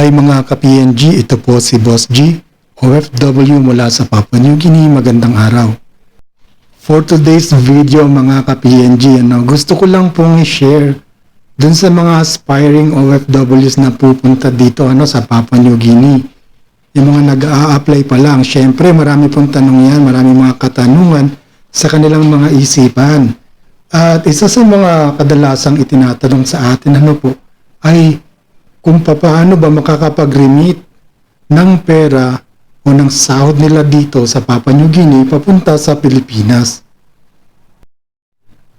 Hi mga ka-PNG, ito po si Boss G, OFW mula sa Papua New Guinea. Magandang araw. For today's video mga ka-PNG, ano, gusto ko lang pong i-share dun sa mga aspiring OFWs na pupunta dito ano, sa Papua New Guinea. Yung mga nag-a-apply pa lang, syempre marami pong tanong yan, marami mga katanungan sa kanilang mga isipan. At isa sa mga kadalasang itinatanong sa atin ano po, ay kung paano ba makakapag-remit ng pera o ng sahod nila dito sa Papua New Guinea papunta sa Pilipinas.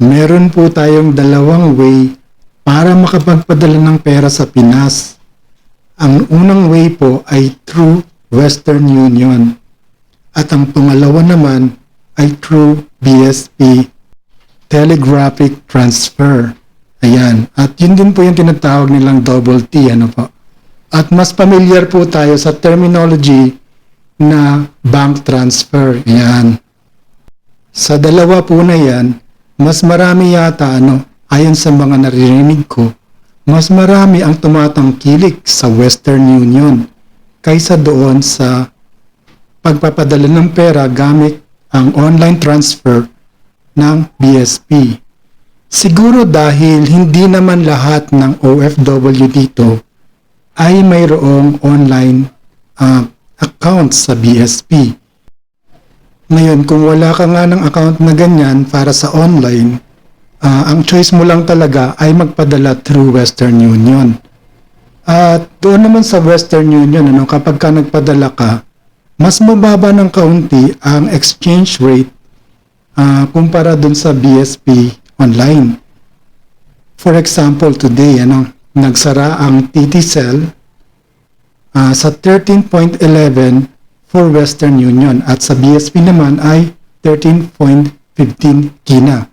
Meron po tayong dalawang way para makapagpadala ng pera sa Pinas. Ang unang way po ay through Western Union at ang pangalawa naman ay through BSP Telegraphic Transfer. Ayan. At yun din po yung tinatawag nilang double T. Ano po. At mas familiar po tayo sa terminology na bank transfer. Ayan. Sa dalawa po na yan, mas marami yata, ano, ayon sa mga naririnig ko, mas marami ang tumatangkilik sa Western Union kaysa doon sa pagpapadala ng pera gamit ang online transfer ng BSP. Siguro dahil hindi naman lahat ng OFW dito ay mayroong online uh, account sa BSP. Ngayon, kung wala ka nga ng account na ganyan para sa online, ah, ang choice mo lang talaga ay magpadala through Western Union. At doon naman sa Western Union, ano, kapag ka nagpadala ka, mas mababa ng kaunti ang exchange rate ah, kumpara dun sa BSP online. For example, today, ano, nagsara ang TTCell ah, sa 13.11 for Western Union at sa BSP naman ay 13.15 kina.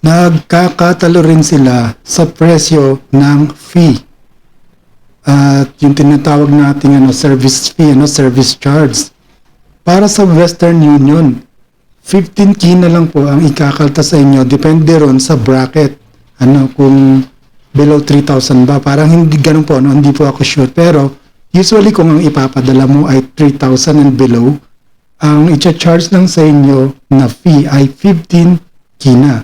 Nagkakatalo rin sila sa presyo ng fee. At yung tinatawag nating ano, service fee, ano, service charge. Para sa Western Union, 15 kina lang po ang ikakalta sa inyo. Depende ron sa bracket. Ano, kung below 3,000 ba. Parang hindi ganun po, ano, hindi po ako sure. Pero, Usually kung ang ipapadala mo ay 3,000 and below, ang i-charge lang sa inyo na fee ay 15 kina.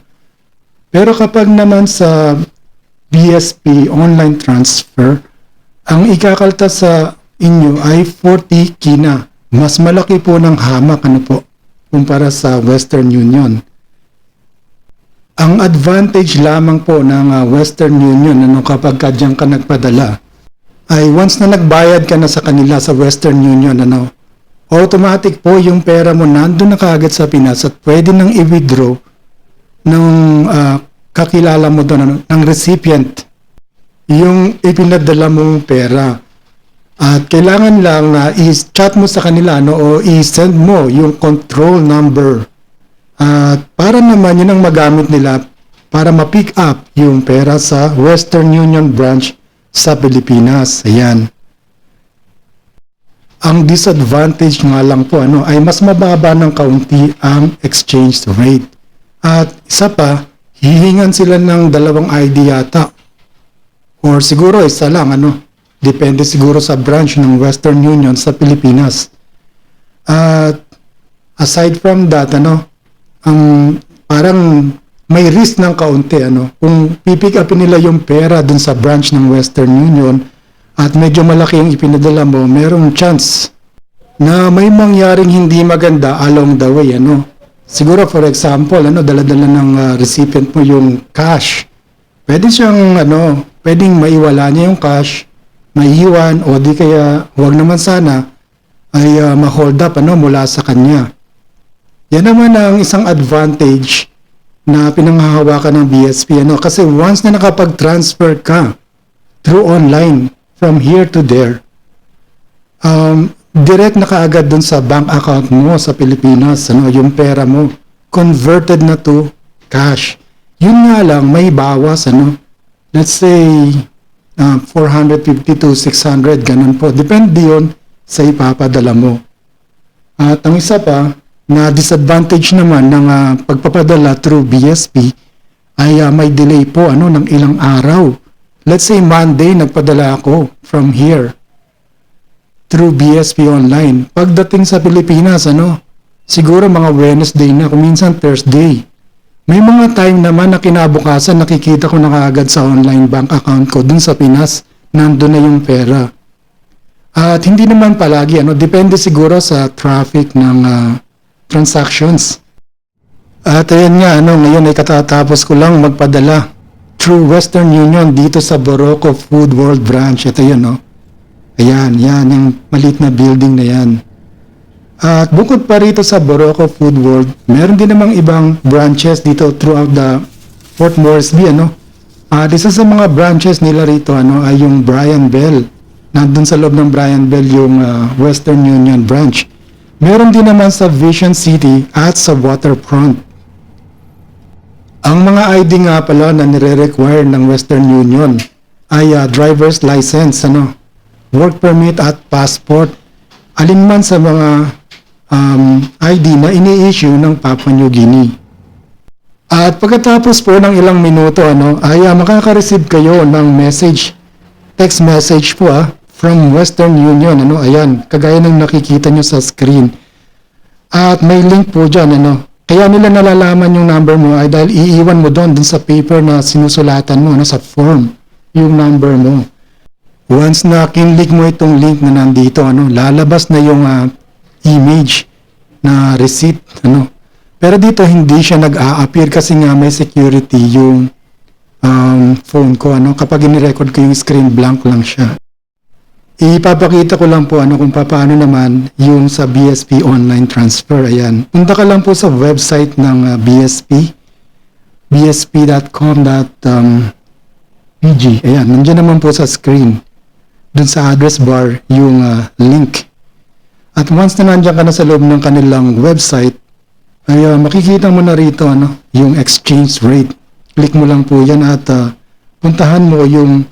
Pero kapag naman sa BSP online transfer, ang ikakalta sa inyo ay 40 kina. Mas malaki po ng hamak ano po kumpara sa Western Union. Ang advantage lamang po ng uh, Western Union ano kapag ka diyan ka nagpadala ay once na nagbayad ka na sa kanila sa Western Union, ano, automatic po yung pera mo nandun na kaagad sa Pinas at pwede nang i-withdraw ng ah, kakilala mo doon, ano, ng recipient, yung ipinadala mong pera. At kailangan lang na i-chat mo sa kanila no, o i-send mo yung control number. At para naman yun ang magamit nila para ma-pick up yung pera sa Western Union branch sa Pilipinas. Ayan. Ang disadvantage nga lang po ano, ay mas mababa ng kaunti ang exchange rate. At isa pa, hihingan sila ng dalawang ID yata. Or siguro isa lang, ano, depende siguro sa branch ng Western Union sa Pilipinas. At aside from that, ano, ang parang may risk ng kaunti ano. Kung pipick upin nila yung pera dun sa branch ng Western Union at medyo malaki yung ipinadala mo merong chance na may mangyaring hindi maganda along the way ano. Siguro for example ano dala-dala ng uh, recipient mo yung cash. Pwede siyang ano pwedeng maiwala niya yung cash maiiwan o di kaya wag naman sana ay uh, ma-hold up ano mula sa kanya yan naman ang isang advantage na pinanghahawakan ng BSP. Ano? Kasi once na nakapag-transfer ka through online from here to there, um, direct na kaagad dun sa bank account mo sa Pilipinas, ano, yung pera mo, converted na to cash. Yun nga lang, may bawas, ano, let's say, uh, 450 to 600, ganun po. Depende yun sa ipapadala mo. At ang isa pa, na disadvantage naman ng uh, pagpapadala through BSP ay uh, may delay po ano ng ilang araw. Let's say Monday nagpadala ako from here. through BSP Online. Pagdating sa Pilipinas, ano, siguro mga Wednesday na, kung minsan Thursday. May mga time naman na kinabukasan nakikita ko na kaagad sa online bank account ko dun sa Pinas, nandun na yung pera. At hindi naman palagi, ano, depende siguro sa traffic ng ah, transactions. At ayan nga, ano, ngayon ay katatapos ko lang magpadala through Western Union dito sa Boroco Food World Branch. Ito yun, no? Ayan, yan, yung maliit na building na yan. At bukod pa rito sa Boroco Food World, meron din namang ibang branches dito throughout the Fort Moresby, ano? At isa sa mga branches nila rito, ano, ay yung Brian Bell. Nandun sa loob ng Brian Bell yung ah, Western Union branch. Meron din naman sa Vision City at sa Waterfront. Ang mga ID nga pala na nire-require ng Western Union ay ah, driver's license, ano, work permit at passport. Alinman sa mga um, ID na ini-issue ng Papua New Guinea. At pagkatapos po ng ilang minuto, ano, ay ah, makaka-receive kayo ng message, text message po ah, from Western Union. Ano, ayan, kagaya ng nakikita nyo sa screen. At may link po dyan, ano. Kaya nila nalalaman yung number mo ay dahil iiwan mo doon dun sa paper na sinusulatan mo, ano, sa form, yung number mo. Once na kinlik mo itong link na nandito, ano, lalabas na yung ah, image na receipt, ano. Pero dito hindi siya nag-a-appear kasi nga may security yung um, phone ko, ano. Kapag inirecord ko yung screen, blank lang siya. Ipapakita ko lang po ano kung paano naman yung sa BSP online transfer. Ayan. Punta ka lang po sa website ng uh, BSP bsp.com.pg. Ayan, nandiyan naman po sa screen. Dun sa address bar yung uh, link. At once na nandiyan ka na sa loob ng kanilang website, ay uh, makikita mo na rito ano, yung exchange rate. Click mo lang po yan at uh, puntahan mo yung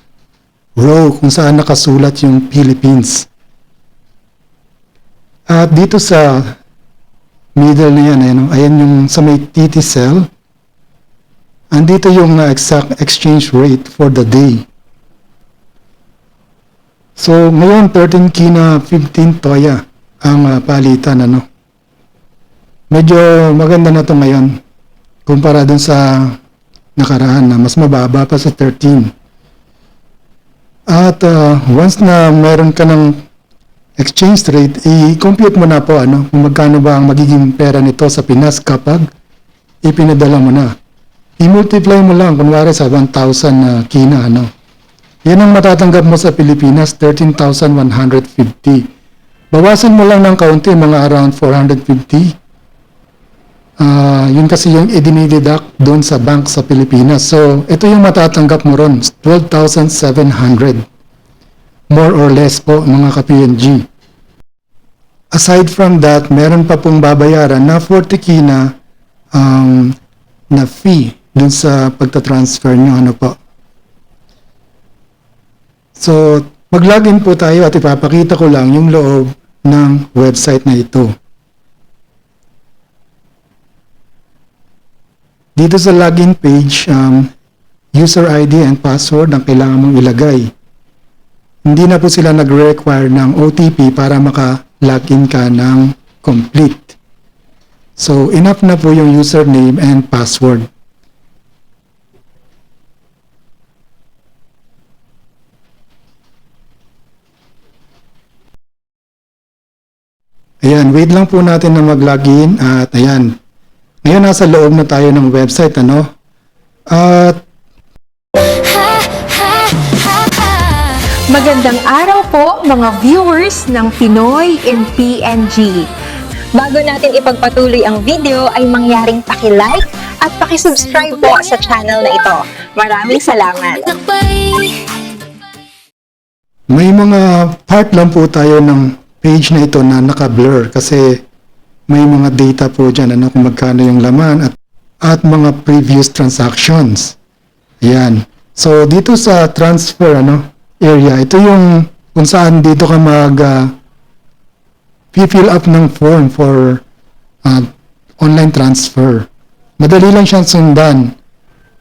row kung saan nakasulat yung Philippines. At dito sa middle na yan, ayan, oh, ayan yung sa may TT cell, andito yung uh, exact exchange rate for the day. So, ngayon, 13 kina 15 toya ang uh, palitan, ano. Medyo maganda na to ngayon kumpara dun sa nakaraan na mas mababa pa sa 13. At uh, once na meron ka ng exchange rate, i-compute mo na po ano, kung magkano ba ang magiging pera nito sa Pinas kapag ipinadala mo na. I-multiply mo lang, kunwari sa 1,000 na kina, ano. Yan ang matatanggap mo sa Pilipinas, 13,150. Bawasan mo lang ng kaunti, mga around 450. Ah, yun kasi yung idinideduct doon sa bank sa Pilipinas. So, ito yung matatanggap mo ron, 12,700. More or less po, mga ka-PNG. Aside from that, meron pa pong babayaran na 40 kina um, na fee dun sa pagta-transfer nyo, ano po. So, mag-login po tayo at ipapakita ko lang yung loob ng website na ito. Dito sa login page, um, user ID and password ang kailangan mong ilagay. Hindi na po sila nag-require ng OTP para maka-login ka ng complete. So, enough na po yung username and password. Ayan, wait lang po natin na mag-login at ayan, ngayon nasa loob na tayo ng website, ano? At Magandang araw po mga viewers ng Pinoy in PNG. Bago natin ipagpatuloy ang video ay mangyaring paki-like at paki-subscribe po sa channel na ito. Maraming salamat. may mga part lang po tayo ng page na ito na naka-blur kasi may mga data po dyan ano, kung magkano yung laman at, at mga previous transactions. Ayan. So, dito sa transfer ano, area, ito yung kung saan dito ka mag uh, fill up ng form for uh, online transfer. Madali lang siyang sundan.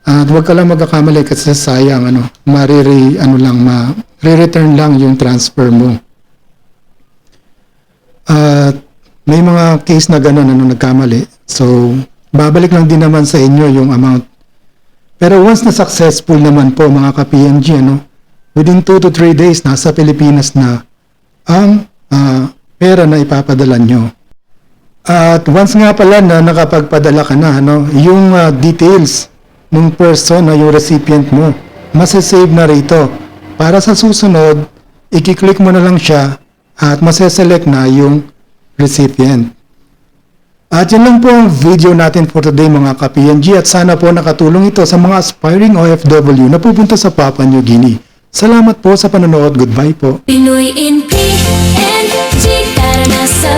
At huwag ka lang magkakamali kasi sayang ano, mariri ano lang ma re-return lang yung transfer mo. At may mga case na gano'n ano nagkamali. So, babalik lang din naman sa inyo yung amount. Pero once na successful naman po mga ka-PNG, ano, within 2 to 3 days, nasa Pilipinas na ang ah, pera na ipapadala nyo. At once nga pala na nakapagpadala ka na, ano, yung ah, details ng person na yung recipient mo, masasave na rito. Para sa susunod, i-click mo na lang siya at maseselect na yung recipient. At yan lang po ang video natin for today mga ka-PNG at sana po nakatulong ito sa mga aspiring OFW na pupunta sa Papua New Guinea. Salamat po sa panonood. Goodbye po. Pinoy in PNG Tara na sa